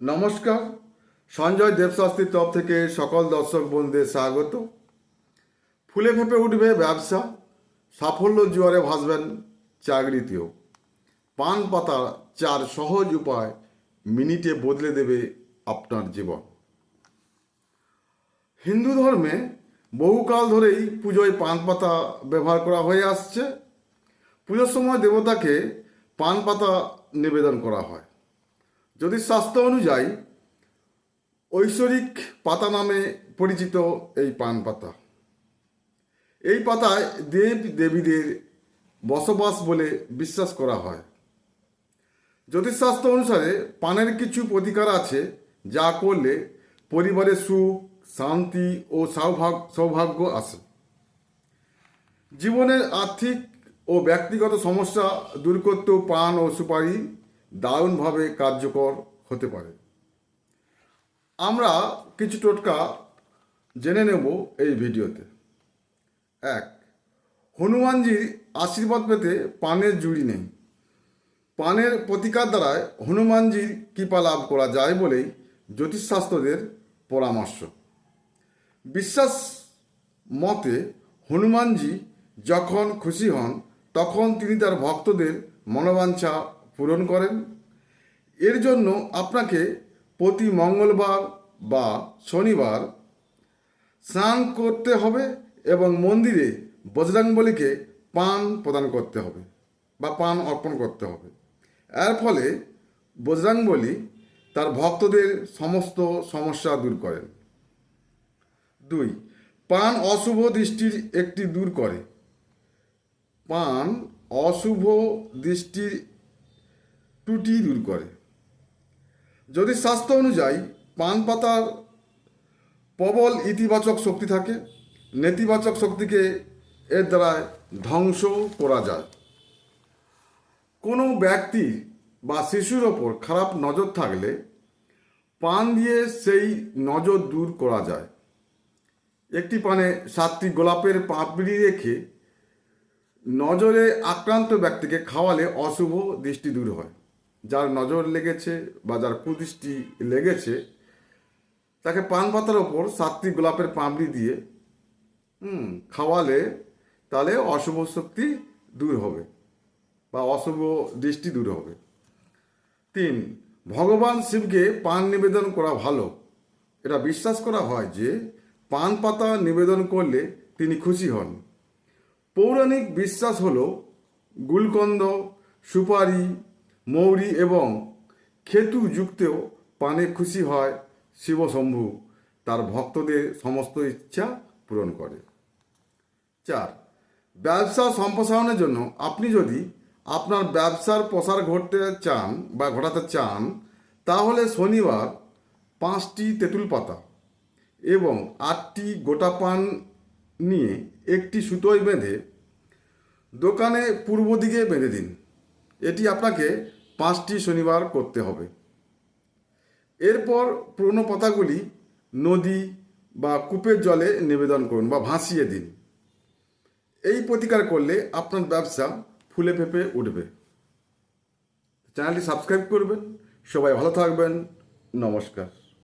নমস্কার। সঞ্জয় দেবশাস্ত্রীর তরফ থেকে সকল দর্শক বন্ধুদের স্বাগত। ফুলে ফেপে উঠবে ব্যবসা, সাফল্য জোয়ারে ভাসবেন চাকরিতেও। পান পাতা চার সহজ উপায় মিনিটে বদলে দেবে আপনার জীবন। হিন্দু ধর্মে বহুকাল ধরেই পুজোয় পান পাতা ব্যবহার করা হয়ে আসছে। পুজোর সময় দেবতাকে পান পাতা নিবেদন করা হয়। যদি শাস্ত্র অনুযায়ী ঐশ্বরিক পাতা নামে পরিচিত এই পান পাতা। এই পাতায় দেব দেবীদের বসবাস বলে বিশ্বাস করা হয়। জ্যোতিষশাস্ত্র অনুসারে পানের কিছু প্রতিকার আছে, যা করলে পরিবারে সুখ, শান্তি ও সৌভাগ্য সৌভাগ্য আসে। জীবনের আর্থিক ও ব্যক্তিগত সমস্যা দূর করতেও পান ও সুপারি দারুণভাবে কার্যকর হতে পারে। আমরা কিছু টোটকা জেনে নেব এই ভিডিওতে। এক, হনুমানজির আশীর্বাদ পেতে পানের জুড়ি নেই। পানের প্রতিকার দ্বারায় হনুমানজির কৃপা লাভ করা যায় বলেই জ্যোতিষশাস্ত্রদের পরামর্শ। বিশ্বাস মতে হনুমানজি যখন খুশি হন, তখন তিনি তার ভক্তদের মনোবাঞ্ছা পূরণ করেন। এর জন্য আপনাকে প্রতি মঙ্গলবার বা শনিবার স্নান করতে হবে এবং মন্দিরে বজরাঙ্গবলীকে পান প্রদান করতে হবে বা পান অর্পণ করতে হবে। এর ফলে বজরাঙ্গবলী তার ভক্তদের সমস্ত সমস্যা দূর করেন। দুই, পান অশুভ দৃষ্টির একটি দূর করে। পান অশুভ দৃষ্টির ত্রুটি দূর করে। যদি স্বাস্থ্য অনুযায়ী পান পাতার প্রবল ইতিবাচক শক্তি থাকে, নেতিবাচক শক্তিকে এর দ্বারা ধ্বংস করা যায়। কোনো ব্যক্তি বা শিশুর ওপর খারাপ নজর থাকলে পান দিয়ে সেই নজর দূর করা যায়। একটি পানে সাতটি গোলাপের পাপড়ি রেখে নজরে আক্রান্ত ব্যক্তিকে খাওয়ালে অশুভ দৃষ্টি দূর হয়। যার নজর লেগেছে বা যার কুদৃষ্টি লেগেছে, তাকে পান পাতার ওপর সাতটি গোলাপের পামড়ি দিয়ে, হুম, খাওয়ালে তাহলে অশুভ শক্তি দূর হবে বা অশুভ দৃষ্টি দূর হবে। তিন, ভগবান শিবকে পান নিবেদন করা ভালো। এটা বিশ্বাস করা হয় যে পান পাতা নিবেদন করলে তিনি খুশি হন। পৌরাণিক বিশ্বাস হল, গুলকন্দ, সুপারি মৌরি এবং খেতু যুক্তেও পানে খুশি হয় শিবশম্ভু। তার ভক্তদের সমস্ত ইচ্ছা পূরণ করে। চার, ব্যবসা সম্প্রসারণের জন্য আপনি যদি আপনার ব্যবসার প্রসার ঘটতে চান বা ঘটাতে চান, তাহলে শনিবার পাঁচটি তেঁতুল পাতা এবং আটটি গোটা পান নিয়ে একটি সুতোয় বেঁধে দোকানে পূর্ব দিকে বেঁধে দিন। এটি আপনাকে পাঁচটি শনিবার করতে হবে। এরপর পুরনো পাতাগুলি নদী বা কূপের জলে নিবেদন করুন বা ভাসিয়ে দিন। এই প্রতিকার করলে আপনার ব্যবসা ফুলে ফেঁপে উঠবে। চ্যানেলটি সাবস্ক্রাইব করবেন। সবাই ভালো থাকবেন। নমস্কার।